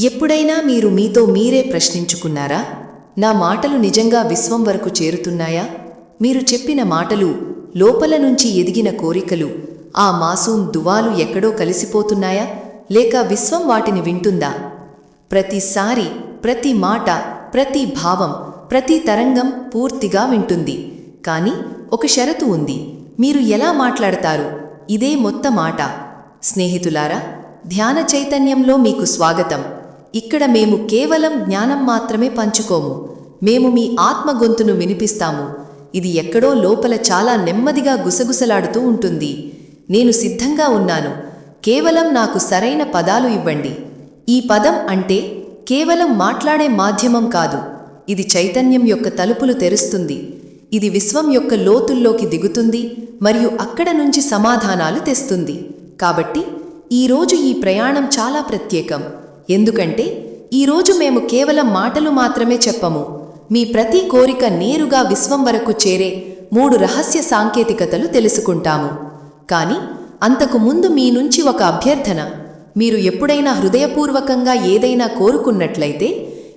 ఎప్పుడైనా మీరు మీతో మీరే ప్రశ్నించుకున్నారా? నా మాటలు నిజంగా విశ్వం వరకు చేరుతున్నాయా? మీరు చెప్పిన మాటలు లోపల నుంచి ఎదిగిన కోరికలు ఆ మాసూం దువాలు ఎక్కడో కలిసిపోతున్నాయా? లేక విశ్వం వాటిని వింటుందా? ప్రతిసారి ప్రతి మాట ప్రతి భావం ప్రతి తరంగం పూర్తిగా వింటుంది. కానీ ఒక షరతు ఉంది. మీరు ఎలా మాట్లాడతారు? ఇదే మొత్త మాట. స్నేహితులారా ధ్యాన చైతన్యంలో మీకు స్వాగతం. ఇక్కడ మేము కేవలం జ్ఞానం మాత్రమే పంచుకోము. మేము మీ ఆత్మ గొంతును వినిపిస్తాము. ఇది ఎక్కడో లోపల చాలా నెమ్మదిగా గుసగుసలాడుతూ ఉంటుంది. నేను సిద్ధంగా ఉన్నాను. కేవలం నాకు సరైన పదాలు ఇవ్వండి. ఈ పదం అంటే కేవలం మాట్లాడే మాధ్యమం కాదు. ఇది చైతన్యం యొక్క తలుపులు తెరుస్తుంది. ఇది విశ్వం యొక్క లోతుల్లోకి దిగుతుంది మరియు అక్కడ నుంచి సమాధానాలు తెస్తుంది. కాబట్టి ఈరోజు ఈ ప్రయాణం చాలా ప్రత్యేకం. ఎందుకంటే ఈరోజు మేము కేవలం మాటలు మాత్రమే చెప్పము. మీ ప్రతి కోరిక నేరుగా విశ్వం వరకు చేరే మూడు రహస్య సాంకేతికతలు తెలుసుకుంటాము. కానీ అంతకు ముందు మీ నుంచి ఒక అభ్యర్థన. మీరు ఎప్పుడైనా హృదయపూర్వకంగా ఏదైనా కోరుకున్నట్లయితే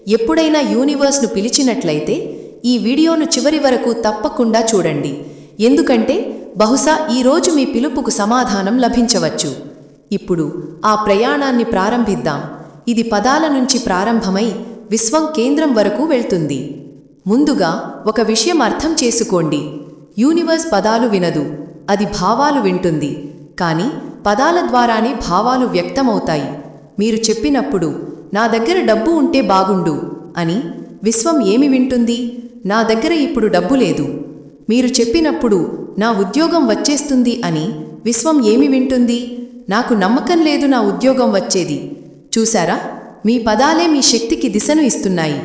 ఎప్పుడైనా యూనివర్స్ను పిలిచినట్లయితే ఈ వీడియోను చివరి వరకు తప్పకుండా చూడండి. ఎందుకంటే బహుశా ఈరోజు మీ పిలుపుకు సమాధానం లభించవచ్చు. ఇప్పుడు ఆ ప్రయాణాన్ని ప్రారంభిద్దాం. ఇది పదాల నుంచి ప్రారంభమై విశ్వం కేంద్రం వరకు వెళ్తుంది. ముందుగా ఒక విషయం అర్థం చేసుకోండి. యూనివర్స్ పదాలు వినదు. అది భావాలు వింటుంది. కానీ పదాల ద్వారానే భావాలు వ్యక్తమవుతాయి. మీరు చెప్పినప్పుడు నా దగ్గర డబ్బు ఉంటే బాగుండు అని విశ్వం ఏమి వింటుంది? నా దగ్గర ఇప్పుడు డబ్బు లేదు. మీరు చెప్పినప్పుడు నా ఉద్యోగం వచ్చేస్తుంది అని విశ్వం ఏమి వింటుంది? నాకు నమ్మకం లేదు నా ఉద్యోగం వచ్చేది. చూశారా? మీ పదాలే మీ శక్తికి దిశను ఇస్తున్నాయి.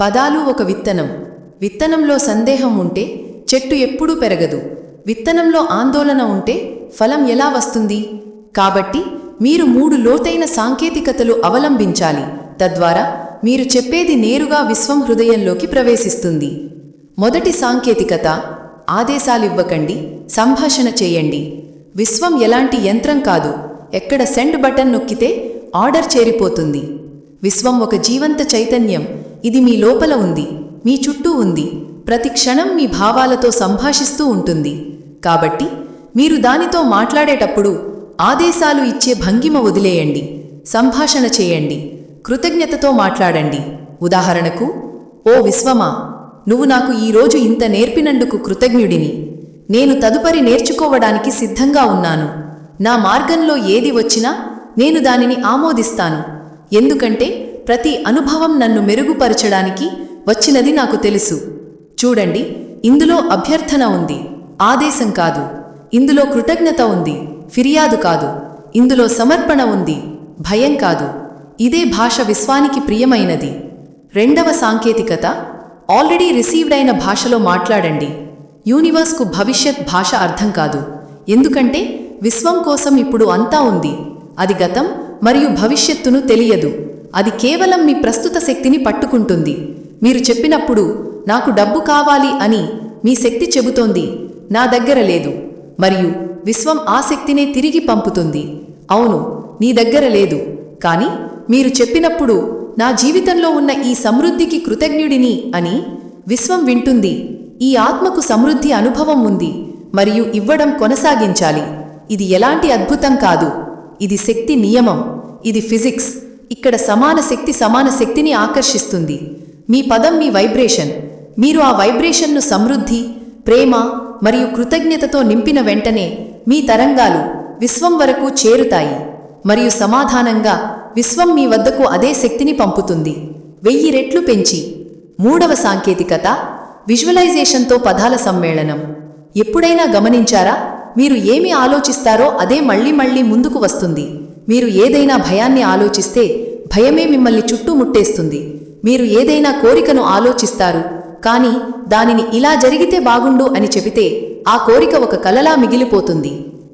పదాలు ఒక విత్తనం. విత్తనంలో సందేహం ఉంటే చెట్టు ఎప్పుడూ పెరగదు. విత్తనంలో ఆందోళన ఉంటే ఫలం ఎలా వస్తుంది? కాబట్టి మీరు మూడు లోతైన సాంకేతికతలు అవలంబించాలి. తద్వారా మీరు చెప్పేది నేరుగా విశ్వం హృదయంలోకి ప్రవేశిస్తుంది. మొదటి సాంకేతికత ఆదేశాలివ్వకండి సంభాషణ చేయండి. విశ్వం ఎలాంటి యంత్రం కాదు. ఎక్కడ సెండ్ బటన్ నొక్కితే ఆర్డర్ చేరిపోతుంది. విశ్వం ఒక జీవంత చైతన్యం. ఇది మీ లోపల ఉంది. మీ చుట్టూ ఉంది. ప్రతి క్షణం మీ భావాలతో సంభాషిస్తూ ఉంటుంది. కాబట్టి మీరు దానితో మాట్లాడేటప్పుడు ఆదేశాలు ఇచ్చే భంగిమ వదిలేయండి. సంభాషణ చేయండి. కృతజ్ఞతతో మాట్లాడండి. ఉదాహరణకు ఓ విశ్వమా నువ్వు నాకు ఈరోజు ఇంత నేర్పినందుకు కృతజ్ఞుడిని. నేను తదుపరి నేర్చుకోవడానికి సిద్ధంగా ఉన్నాను. నా మార్గంలో ఏది వచ్చినా నేను దానిని ఆమోదిస్తాను. ఎందుకంటే ప్రతి అనుభవం నన్ను మెరుగుపరచడానికి వచ్చినది నాకు తెలుసు. చూడండి ఇందులో అభ్యర్థన ఉంది. ఆదేశం కాదు. ఇందులో కృతజ్ఞత ఉంది. ఫిర్యాదు కాదు. ఇందులో సమర్పణ ఉంది. భయం కాదు. ఇదే భాష విశ్వానికి ప్రియమైనది. రెండవ సాంకేతికత ఆల్రెడీ రిసీవ్డ్ అయిన భాషలో మాట్లాడండి. యూనివర్స్కు భవిష్యత్ భాష అర్థం కాదు. ఎందుకంటే విశ్వం కోసం ఇప్పుడు అంతా ఉంది. అది గతం మరియు భవిష్యత్తును తెలియదు. అది కేవలం మీ ప్రస్తుత శక్తిని పట్టుకుంటుంది. మీరు చెప్పినప్పుడు నాకు డబ్బు కావాలి అని మీ శక్తి చెబుతోంది. నా దగ్గర లేదు. మరియు విశ్వం ఆ శక్తినే తిరిగి పంపుతుంది. అవును నీ దగ్గర లేదు. కానీ మీరు చెప్పినప్పుడు నా జీవితంలో ఉన్న ఈ సమృద్ధికి కృతజ్ఞుడిని అని విశ్వం వింటుంది. ఈ ఆత్మకు సమృద్ధి అనుభవం ఉంది. మరియు ఇవ్వడం కొనసాగించాలి. ఇది ఎలాంటి అద్భుతం కాదు. ఇది శక్తి నియమం ఇది ఫిజిక్స్. ఇక్కడ సమాన శక్తి సమాన శక్తిని ఆకర్షిస్తుంది. మీ పదం మీ వైబ్రేషన్. మీరు ఆ వైబ్రేషన్ను సమృద్ధి ప్రేమ మరియు కృతజ్ఞతతో నింపిన వెంటనే మీ తరంగాలు విశ్వం వరకు చేరుతాయి మరియు సమాధానంగా విశ్వం మీ వద్దకు అదే శక్తిని పంపుతుంది. వెయ్యి రెట్లు పెంచి. మూడవ సాంకేతికత విజువలైజేషన్తో పదాల సమ్మేళనం. ఎప్పుడైనా గమనించారా? మీరు ఏమి ఆలోచిస్తారో అదే మళ్ళీ మళ్ళీ ముందుకు వస్తుంది. మీరు ఏదైనా భయాన్ని ఆలోచిస్తే భయమే మిమ్మల్ని చుట్టుముట్టేస్తుంది. మీరు ఏదైనా కోరికను ఆలోచిస్తారు. కానీ దానిని ఇలా జరిగితే బాగుండు అని చెబితే ఆ కోరిక ఒక కలలా మిగిలిపోతుంది.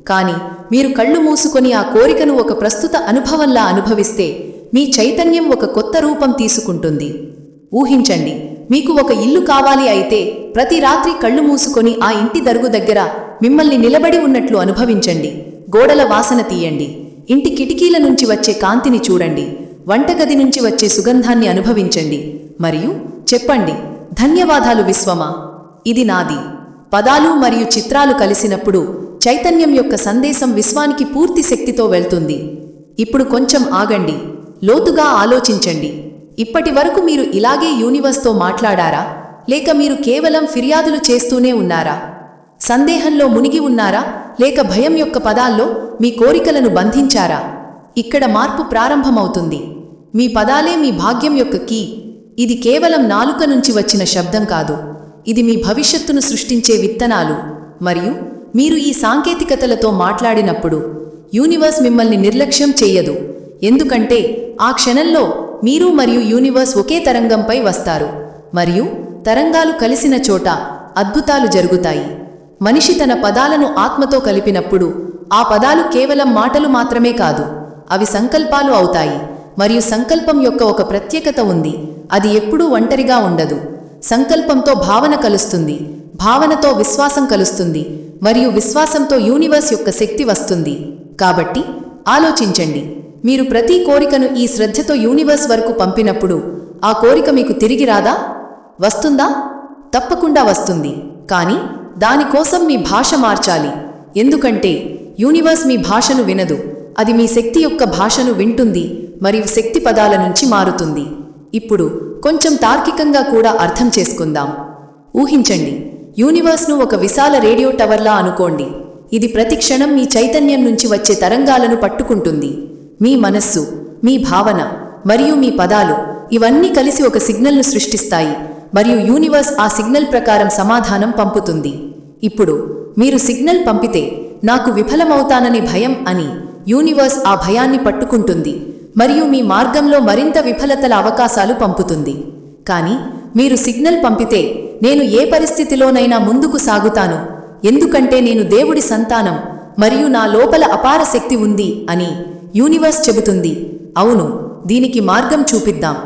కానీ మీరు కళ్ళు మూసుకొని ఆ కోరికను ఒక ప్రస్తుత అనుభవంలా అనుభవిస్తే మీ చైతన్యం ఒక కొత్త రూపం తీసుకుంటుంది. ఊహించండి మీకు ఒక ఇల్లు కావాలి అయితే ప్రతి రాత్రి కళ్ళు మూసుకొని ఆ ఇంటి దరుగు దగ్గర మిమ్మల్ని నిలబడి ఉన్నట్లు అనుభవించండి. గోడల వాసన తీయండి. ఇంటి కిటికీల నుంచి వచ్చే కాంతిని చూడండి. వంటగది నుంచి వచ్చే సుగంధాన్ని అనుభవించండి. మరియు చెప్పండి ధన్యవాదాలు విశ్వమా? ఇది నాది. పదాలు మరియు చిత్రాలు కలిసినప్పుడు చైతన్యం యొక్క సందేశం విశ్వానికి పూర్తి శక్తితో వెళ్తుంది. ఇప్పుడు కొంచెం ఆగండి. లోతుగా ఆలోచించండి. ఇప్పటి వరకు మీరు ఇలాగే యూనివర్స్తో మాట్లాడారా? లేక మీరు కేవలం ఫిర్యాదులు చేస్తూనే ఉన్నారా? సందేహంలో మునిగి ఉన్నారా? లేక భయం యొక్క పదాల్లో మీ కోరికలను బంధించారా? ఇక్కడ మార్పు ప్రారంభమవుతుంది. మీ పదాలే మీ భాగ్యం యొక్క కీ. ఇది కేవలం నాలుక నుంచి వచ్చిన శబ్దం కాదు. ఇది మీ భవిష్యత్తును సృష్టించే విత్తనాలు. మరియు మీరు ఈ సాంకేతికతలతో మాట్లాడినప్పుడు యూనివర్స్ మిమ్మల్ని నిర్లక్ష్యం చేయదు. ఎందుకంటే ఆ క్షణంలో మీరు మరియు యూనివర్స్ ఒకే తరంగంపై వస్తారు. మరియు తరంగాలు కలిసిన చోట అద్భుతాలు జరుగుతాయి. మనిషి తన పదాలను ఆత్మతో కలిపినప్పుడు ఆ పదాలు కేవలం మాటలు మాత్రమే కాదు అవి సంకల్పాలు అవుతాయి. మరియు సంకల్పం యొక్క ఒక ప్రత్యేకత ఉంది. అది ఎప్పుడూ ఒంటరిగా ఉండదు. సంకల్పంతో భావన కలుస్తుంది. భావనతో విశ్వాసం కలుస్తుంది. మరియు విశ్వాసంతో యూనివర్స్ యొక్క శక్తి వస్తుంది. కాబట్టి ఆలోచించండి. మీరు ప్రతి కోరికను ఈ శ్రద్ధతో యూనివర్స్ వరకు పంపినప్పుడు ఆ కోరిక మీకు తిరిగి రాదా? వస్తుందా? తప్పకుండా వస్తుంది. కానీ దానికోసం మీ భాష మార్చాలి. ఎందుకంటే యూనివర్స్ మీ భాషను వినదు. అది మీ శక్తి యొక్క భాషను వింటుంది మరియు శక్తి పదాల నుంచి మారుతుంది. ఇప్పుడు కొంచెం తార్కికంగా కూడా అర్థం చేసుకుందాం. ఊహించండి యూనివర్స్ను ఒక విశాల రేడియో టవర్లా అనుకోండి. ఇది ప్రతి క్షణం మీ చైతన్యం నుంచి వచ్చే తరంగాలను పట్టుకుంటుంది. మీ మనస్సు మీ భావన మరియు మీ పదాలు ఇవన్నీ కలిసి ఒక సిగ్నల్ను సృష్టిస్తాయి. మరియు యూనివర్స్ ఆ సిగ్నల్ ప్రకారం సమాధానం పంపుతుంది. ఇప్పుడు మీరు సిగ్నల్ పంపితే నాకు విఫలమవుతానని భయం అని యూనివర్స్ ఆ భయాన్ని పట్టుకుంటుంది మరియు మీ మార్గంలో మరింత విఫలతల అవకాశాలు పంపుతుంది. కానీ మీరు సిగ్నల్ పంపితే నేను ఏ పరిస్థితిలోనైనా ముందుకు సాగుతాను. ఎందుకంటే నేను దేవుడి సంతానం మరియు నా లోపల అపార శక్తి ఉంది అని యూనివర్స్ చెబుతుంది. అవును దీనికి మార్గం చూపిద్దాం.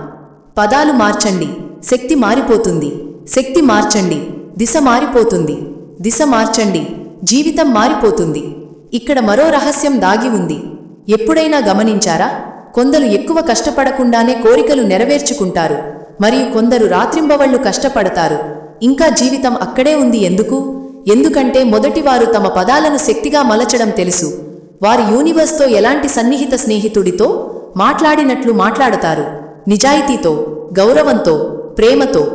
పదాలు మార్చండి. శక్తి మారిపోతుంది. శక్తి మార్చండి. దిశ మారిపోతుంది. దిశ మార్చండి. జీవితం మారిపోతుంది. ఇక్కడ మరో రహస్యం దాగి ఉంది. ఎప్పుడైనా గమనించారా? కొందరు ఎక్కువ కష్టపడకుండానే కోరికలు నెరవేర్చుకుంటారు. మరియు కొందరు రాత్రింబవళ్ళు కష్టపడతారు. ఇంకా జీవితం అక్కడే ఉంది ఎందుకు? ఎందుకంటే మొదటివారు తమ పదాలను శక్తిగా మలచడం తెలుసు. వారి యూనివర్స్తో ఎలాంటి సన్నిహిత స్నేహితుడితో మాట్లాడినట్లు మాట్లాడతారు. నిజాయితీతో గౌరవంతో ప్రేమతో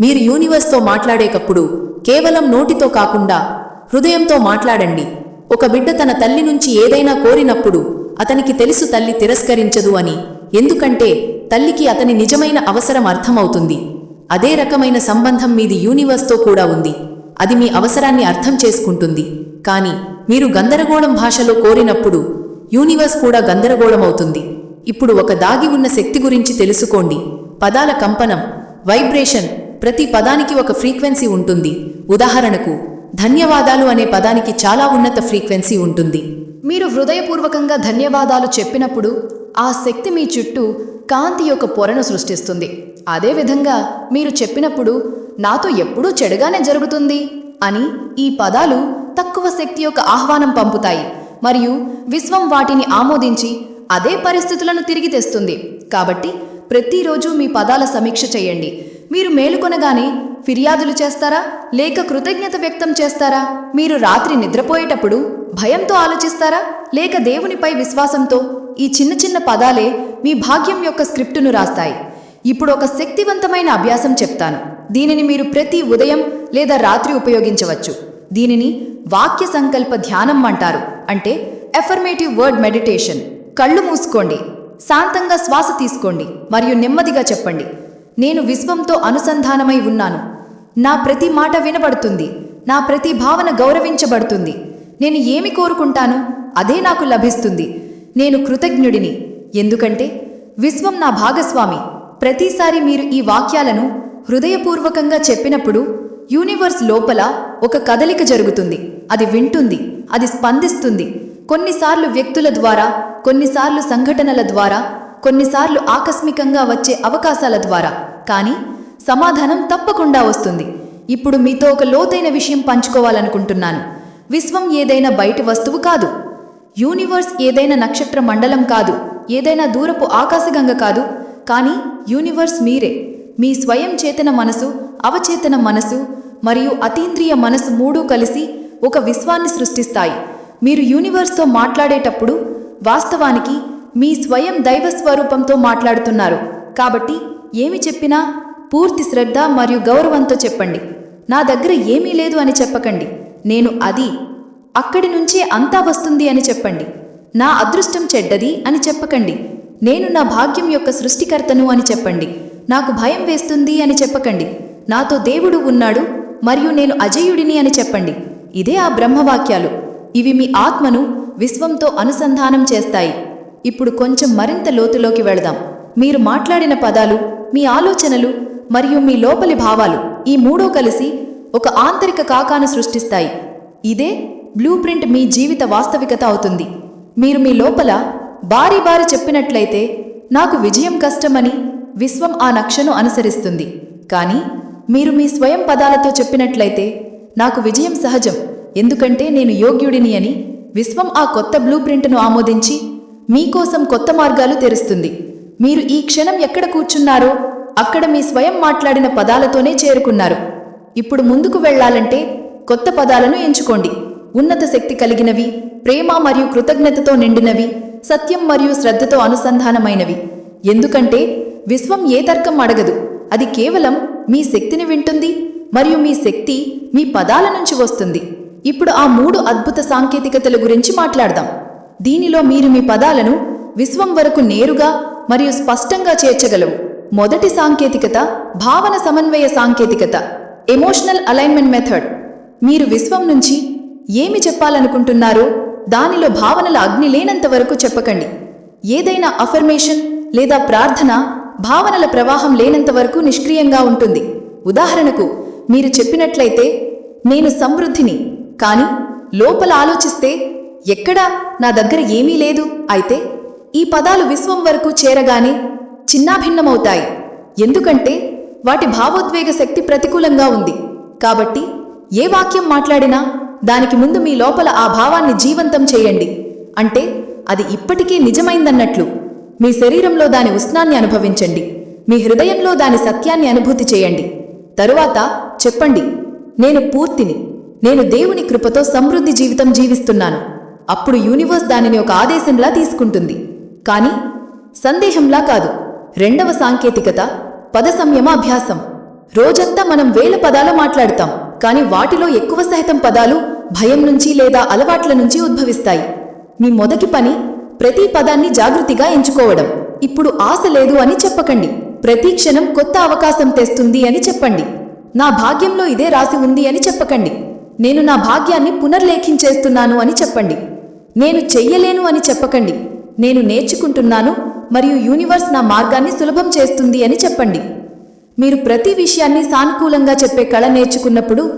మీరు యూనివర్స్తో మాట్లాడేటప్పుడు కేవలం నోటితో కాకుండా హృదయంతో మాట్లాడండి. ఒక బిడ్డ తన తల్లి నుంచి ఏదైనా కోరినప్పుడు అతనికి తెలుసు తల్లి తిరస్కరించదు అని. ఎందుకంటే తల్లికి అతని నిజమైన అవసరం అర్థమవుతుంది. అదే రకమైన సంబంధం మీది యూనివర్స్తో కూడా ఉంది. అది మీ అవసరాన్ని అర్థం చేసుకుంటుంది. కానీ మీరు గందరగోళం భాషలో కోరినప్పుడు యూనివర్స్ కూడా గందరగోళమవుతుంది. ఇప్పుడు ఒక దాగి ఉన్న శక్తి గురించి తెలుసుకోండి. పదాల కంపనం వైబ్రేషన్ ప్రతి పదానికి ఒక ఫ్రీక్వెన్సీ ఉంటుంది. ఉదాహరణకు ధన్యవాదాలు అనే పదానికి చాలా ఉన్నత ఫ్రీక్వెన్సీ ఉంటుంది. మీరు హృదయపూర్వకంగా ధన్యవాదాలు చెప్పినప్పుడు ఆ శక్తి మీ చుట్టూ కాంతి యొక్క పొరను సృష్టిస్తుంది. అదేవిధంగా మీరు చెప్పినప్పుడు నాతో ఎప్పుడూ చెడుగానే జరుగుతుంది అని ఈ పదాలు తక్కువ శక్తి యొక్క ఆహ్వానం పంపుతాయి. మరియు విశ్వం వాటిని ఆమోదించి అదే పరిస్థితులను తిరిగి తెస్తుంది. కాబట్టి ప్రతిరోజు మీ పదాల సమీక్ష చేయండి. మీరు మేలుకొనగానే ఫిర్యాదులు చేస్తారా? లేక కృతజ్ఞత వ్యక్తం చేస్తారా? మీరు రాత్రి నిద్రపోయేటప్పుడు భయంతో ఆలోచిస్తారా? లేక దేవునిపై విశ్వాసంతో ఈ చిన్న చిన్న పదాలే మీ భాగ్యం యొక్క స్క్రిప్టును రాస్తాయి. ఇప్పుడు ఒక శక్తివంతమైన అభ్యాసం చెప్తాను. దీనిని మీరు ప్రతి ఉదయం లేదా రాత్రి ఉపయోగించవచ్చు. దీనిని వాక్య సంకల్ప ధ్యానం అంటారు. అంటే ఎఫర్మేటివ్ వర్డ్ మెడిటేషన్ కళ్ళు మూసుకోండి. శాంతంగా శ్వాస తీసుకోండి మరియు నెమ్మదిగా చెప్పండి. నేను విశ్వంతో అనుసంధానమై ఉన్నాను. నా ప్రతి మాట వినబడుతుంది. నా ప్రతి భావన గౌరవించబడుతుంది. నేను ఏమి కోరుకుంటాను? అదే నాకు లభిస్తుంది. నేను కృతజ్ఞుడిని. ఎందుకంటే విశ్వం నా భాగస్వామి. ప్రతిసారి మీరు ఈ వాక్యాలను హృదయపూర్వకంగా చెప్పినప్పుడు యూనివర్స్ లోపల ఒక కదలిక జరుగుతుంది. అది వింటుంది. అది స్పందిస్తుంది. కొన్నిసార్లు వ్యక్తుల ద్వారా కొన్నిసార్లు సంఘటనల ద్వారా కొన్నిసార్లు ఆకస్మికంగా వచ్చే అవకాశాల ద్వారా. కానీ సమాధానం తప్పకుండా వస్తుంది. ఇప్పుడు మీతో ఒక లోతైన విషయం పంచుకోవాలనుకుంటున్నాను. విశ్వం ఏదైనా బయటి వస్తువు కాదు. యూనివర్స్ ఏదైనా నక్షత్ర మండలం కాదు. ఏదైనా దూరపు ఆకాశగంగ కాదు. కానీ యూనివర్స్ మీరే. మీ స్వయం చేతన మనసు అవచేతన మనసు మరియు అతీంద్రియ మనసు మూడూ కలిసి ఒక విశ్వాన్ని సృష్టిస్తాయి. మీరు యూనివర్స్తో మాట్లాడేటప్పుడు వాస్తవానికి మీ స్వయం దైవ స్వరూపంతో మాట్లాడుతున్నారు. కాబట్టి ఏమి చెప్పినా పూర్తి శ్రద్ధ మరియు గౌరవంతో చెప్పండి. నా దగ్గర ఏమీ లేదు అని చెప్పకండి. నేను అది అక్కడి నుంచే అంతా వస్తుంది అని చెప్పండి. నా అదృష్టం చెడ్డది అని చెప్పకండి. నేను నా భాగ్యం యొక్క సృష్టికర్తను అని చెప్పండి. నాకు భయం వేస్తుంది అని చెప్పకండి. నాతో దేవుడు ఉన్నాడు మరియు నేను అజయుడిని అని చెప్పండి. ఇదే ఆ బ్రహ్మవాక్యాలు. ఇవి మీ ఆత్మను విశ్వంతో అనుసంధానం చేస్తాయి. ఇప్పుడు కొంచెం మరింత లోతులోకి వెళదాం. మీరు మాట్లాడిన పదాలు మీ ఆలోచనలు మరియు మీ లోపలి భావాలు ఈ మూడో కలిసి ఒక ఆంతరిక కాకాను సృష్టిస్తాయి. ఇదే బ్లూ ప్రింట్ మీ జీవిత వాస్తవికత అవుతుంది. మీరు మీ లోపల బారీ బారి చెప్పినట్లయితే నాకు విజయం కష్టమని విశ్వం ఆ నక్షను అనుసరిస్తుంది. కానీ మీరు మీ స్వయం పదాలతో చెప్పినట్లయితే నాకు విజయం సహజం. ఎందుకంటే నేను యోగ్యుడిని అని విశ్వం ఆ కొత్త బ్లూ ప్రింట్ను ఆమోదించి మీకోసం కొత్త మార్గాలు తెరుస్తుంది. మీరు ఈ క్షణం ఎక్కడ కూర్చున్నారో అక్కడ మీ స్వయం మాట్లాడిన పదాలతోనే చేరుకున్నారు. ఇప్పుడు ముందుకు వెళ్ళాలంటే కొత్త పదాలను ఎంచుకోండి. ఉన్నత శక్తి కలిగినవి ప్రేమ మరియు కృతజ్ఞతతో నిండినవి సత్యం మరియు శ్రద్ధతో అనుసంధానమైనవి. ఎందుకంటే విశ్వం ఏ తర్కం అడగదు. అది కేవలం మీ శక్తిని వింటుంది మరియు మీ శక్తి మీ పదాల నుంచి వస్తుంది. ఇప్పుడు ఆ మూడు అద్భుత సాంకేతికతల గురించి మాట్లాడదాం. దీనిలో మీరు మీ పదాలను విశ్వం వరకు నేరుగా మరియు స్పష్టంగా చేర్చగలవు. మొదటి సాంకేతికత భావన సమన్వయ సాంకేతికత ఎమోషనల్ అలైన్మెంట్ మెథడ్ మీరు విశ్వం నుంచి ఏమి చెప్పాలనుకుంటున్నారో దానిలో భావనల అగ్ని లేనంత వరకు చెప్పకండి. ఏదైనా అఫర్మేషన్ లేదా ప్రార్థన భావనల ప్రవాహం లేనంత వరకు నిష్క్రియంగా ఉంటుంది. ఉదాహరణకు మీరు చెప్పినట్లయితే నేను సమృద్ధిని కాని లోపల ఆలోచిస్తే ఎక్కడా నా దగ్గర ఏమీ లేదు. అయితే ఈ పదాలు విశ్వం వరకు చేరగానే చిన్నాభిన్నమవుతాయి. ఎందుకంటే వాటి భావోద్వేగ శక్తి ప్రతికూలంగా ఉంది. కాబట్టి ఏ వాక్యం మాట్లాడినా దానికి ముందు మీ లోపల ఆ భావాన్ని జీవంతం చేయండి. అంటే అది ఇప్పటికే నిజమైందన్నట్లు. మీ శరీరంలో దాని ఉష్ణాన్ని అనుభవించండి. మీ హృదయంలో దాని సత్యాన్ని అనుభూతి చేయండి. తరువాత చెప్పండి నేను పూర్తిని. నేను దేవుని కృపతో సమృద్ధి జీవితం జీవిస్తున్నాను. అప్పుడు యూనివర్స్ దానిని ఒక ఆదేశంలా తీసుకుంటుంది. కానీ సందేహంలా కాదు. రెండవ సాంకేతికత పద సంయమ అభ్యాసం. రోజంతా మనం వేల పదాలు మాట్లాడతాం కానీ వాటిలో ఎక్కువ శాతం పదాలు భయం నుంచి లేదా అలవాట్ల నుంచి ఉద్భవిస్తాయి. మీ మొదటి పని ప్రతి పదాన్ని జాగృతిగా ఎంచుకోవడం. ఇప్పుడు ఆశ లేదు అని చెప్పకండి. ప్రతి క్షణం కొత్త అవకాశం తెస్తుంది అని చెప్పండి. నా భాగ్యంలో ఇదే రాసి ఉంది అని చెప్పకండి. నేను నా భాగ్యాన్ని పునర్లేఖించేస్తున్నాను అని చెప్పండి. నేను చెయ్యలేను అని చెప్పకండి. నేను నేర్చుకుంటున్నాను మరియు యూనివర్స్ నా మార్గాన్ని సులభం చేస్తుంది అని చెప్పండి. మీరు ప్రతి విషయాన్ని సానుకూలంగా చెప్పే కళ నేర్చుకున్నప్పుడు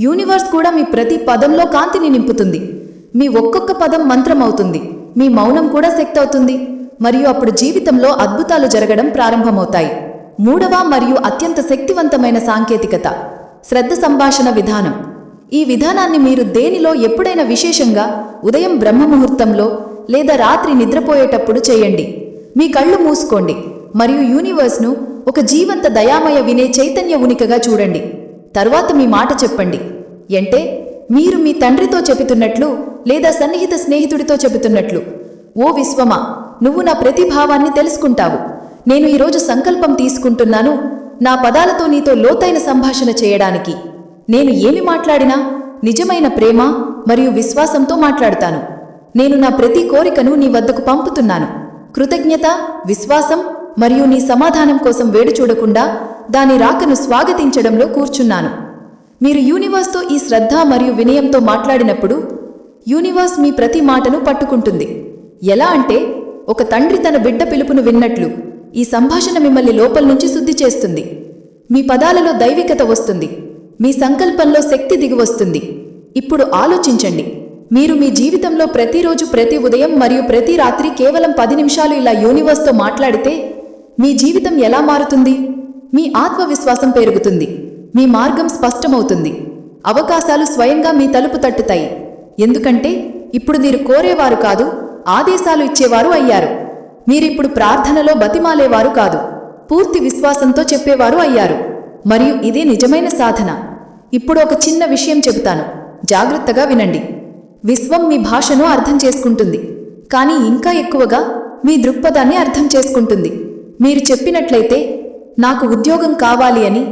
యూనివర్స్ కూడా మీ ప్రతి పదంలో కాంతిని నింపుతుంది. మీ ఒక్కొక్క పదం మంత్రం అవుతుంది మీ మౌనం కూడా శక్తి అవుతుంది మరియు అప్పుడు జీవితంలో అద్భుతాలు జరగడం ప్రారంభమవుతాయి. మూడవ మరియు అత్యంత శక్తివంతమైన సాంకేతికత శ్రద్ధ సంభాషణ విధానం. ఈ విధానాన్ని మీరు దేనిలో ఎప్పుడైనా విశేషంగా ఉదయం బ్రహ్మముహూర్తంలో లేదా రాత్రి నిద్రపోయేటప్పుడు చేయండి. మీ కళ్ళు మూసుకోండి. మరియు యూనివర్స్ను ఒక జీవంత దయామయ వినే చైతన్య ఉనికగా చూడండి. తరువాత మీ మాట చెప్పండి. అంటే మీరు మీ తండ్రితో చెబుతున్నట్లు లేదా సన్నిహిత స్నేహితుడితో చెబుతున్నట్లు. ఓ విశ్వమా నువ్వు నా ప్రతిభావాన్ని తెలుసుకుంటావు. నేను ఈరోజు సంకల్పం తీసుకుంటున్నాను నా పదాలతో నీతో లోతైన సంభాషణ చేయడానికి. నేను ఏమి మాట్లాడినా? నిజమైన ప్రేమ మరియు విశ్వాసంతో మాట్లాడతాను. నేను నా ప్రతి కోరికను నీ వద్దకు పంపుతున్నాను. కృతజ్ఞత విశ్వాసం మరియు నీ సమాధానం కోసం వేడు చూడకుండా దాని రాకను స్వాగతించడంలో కూర్చున్నాను. మీరు యూనివర్స్తో ఈ శ్రద్ధ మరియు వినయంతో మాట్లాడినప్పుడు యూనివర్స్ మీ ప్రతి మాటను పట్టుకుంటుంది. ఎలా అంటే ఒక తండ్రి తన బిడ్డ పిలుపును విన్నట్లు ఈ సంభాషణ మిమ్మల్ని లోపల నుంచి శుద్ధి చేస్తుంది. మీ పదాలలో దైవికత వస్తుంది. మీ సంకల్పంలో శక్తి దిగివస్తుంది. ఇప్పుడు ఆలోచించండి. మీరు మీ జీవితంలో ప్రతిరోజు ప్రతి ఉదయం మరియు ప్రతి రాత్రి కేవలం పది నిమిషాలు ఇలా యూనివర్స్తో మాట్లాడితే మీ జీవితం ఎలా మారుతుంది? మీ ఆత్మవిశ్వాసం పెరుగుతుంది. మీ మార్గం స్పష్టమవుతుంది. అవకాశాలు స్వయంగా మీ తలుపు తట్టుతాయి. ఎందుకంటే ఇప్పుడు మీరు కోరేవారు కాదు ఆదేశాలు ఇచ్చేవారు అయ్యారు. మీరిప్పుడు ప్రార్థనలో బతిమాలేవారు కాదు. పూర్తి విశ్వాసంతో చెప్పేవారు అయ్యారు. మరియు ఇదే నిజమైన సాధన. ఇప్పుడు ఒక చిన్న విషయం చెబుతాను. జాగ్రత్తగా వినండి. విశ్వం మీ భాషను అర్థం చేసుకుంటుంది. కానీ ఇంకా ఎక్కువగా మీ దృక్పథాన్ని అర్థం చేసుకుంటుంది. మీరు చెప్పినట్లయితే నాకు ఉద్యోగం కావాలి అని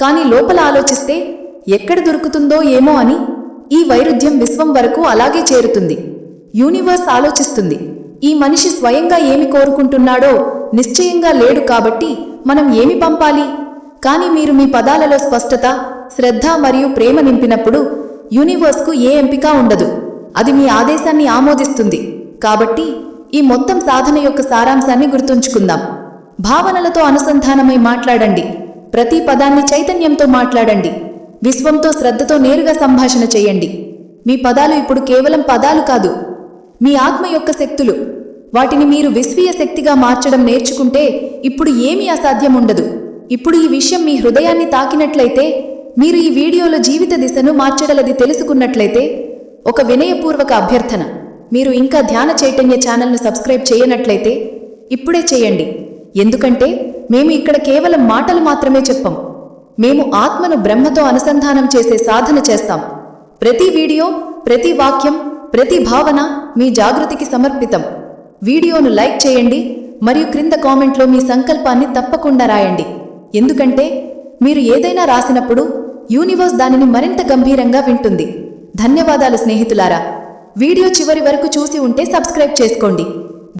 కానీ లోపల ఆలోచిస్తే ఎక్కడ దొరుకుతుందో ఏమో అని ఈ వైరుధ్యం విశ్వం వరకు అలాగే చేరుతుంది. యూనివర్స్ ఆలోచిస్తుంది. ఈ మనిషి స్వయంగా ఏమి కోరుకుంటున్నాడో నిశ్చయంగా లేడు కాబట్టి మనం ఏమి పంపాలి? కానీ మీరు మీ పదాలలో స్పష్టత శ్రద్ధ మరియు ప్రేమ నింపినప్పుడు యూనివర్స్కు ఏ ఎంపిక ఉండదు. అది మీ ఆదేశాన్ని ఆమోదిస్తుంది. కాబట్టి ఈ మొత్తం సాధన యొక్క సారాంశాన్ని గుర్తుంచుకుందాం. భావనలతో అనుసంధానమై మాట్లాడండి. ప్రతి పదాన్ని చైతన్యంతో మాట్లాడండి. విశ్వంతో శ్రద్ధతో నేరుగా సంభాషణ చేయండి. మీ పదాలు ఇప్పుడు కేవలం పదాలు కాదు మీ ఆత్మ యొక్క శక్తులు. వాటిని మీరు విశ్వీయ శక్తిగా మార్చడం నేర్చుకుంటే ఇప్పుడు ఏమీ అసాధ్యం ఉండదు. ఇప్పుడు ఈ విషయం మీ హృదయాన్ని తాకినట్లయితే మీరు ఈ వీడియోలో జీవిత దిశను మార్చగలది తెలుసుకున్నట్లయితే ఒక వినయపూర్వక అభ్యర్థన. మీరు ఇంకా ధ్యాన చైతన్య ఛానల్ను సబ్స్క్రైబ్ చేయనట్లయితే ఇప్పుడే చేయండి. ఎందుకంటే మేము ఇక్కడ కేవలం మాటలు మాత్రమే చెప్పం. మేము ఆత్మను బ్రహ్మతో అనుసంధానం చేసే సాధన చేస్తాం. ప్రతి వీడియో ప్రతి వాక్యం ప్రతి భావన మీ జాగృతికి సమర్పితం. వీడియోను లైక్ చేయండి మరియు క్రింద కామెంట్లో మీ సంకల్పాన్ని తప్పకుండా రాయండి. ఎందుకంటే మీరు ఏదైనా రాసినప్పుడు యూనివర్స్ దానిని మరింత గంభీరంగా వింటుంది. ధన్యవాదాలు స్నేహితులారా. వీడియో చివరి వరకు చూసి ఉంటే సబ్స్క్రైబ్ చేసుకోండి.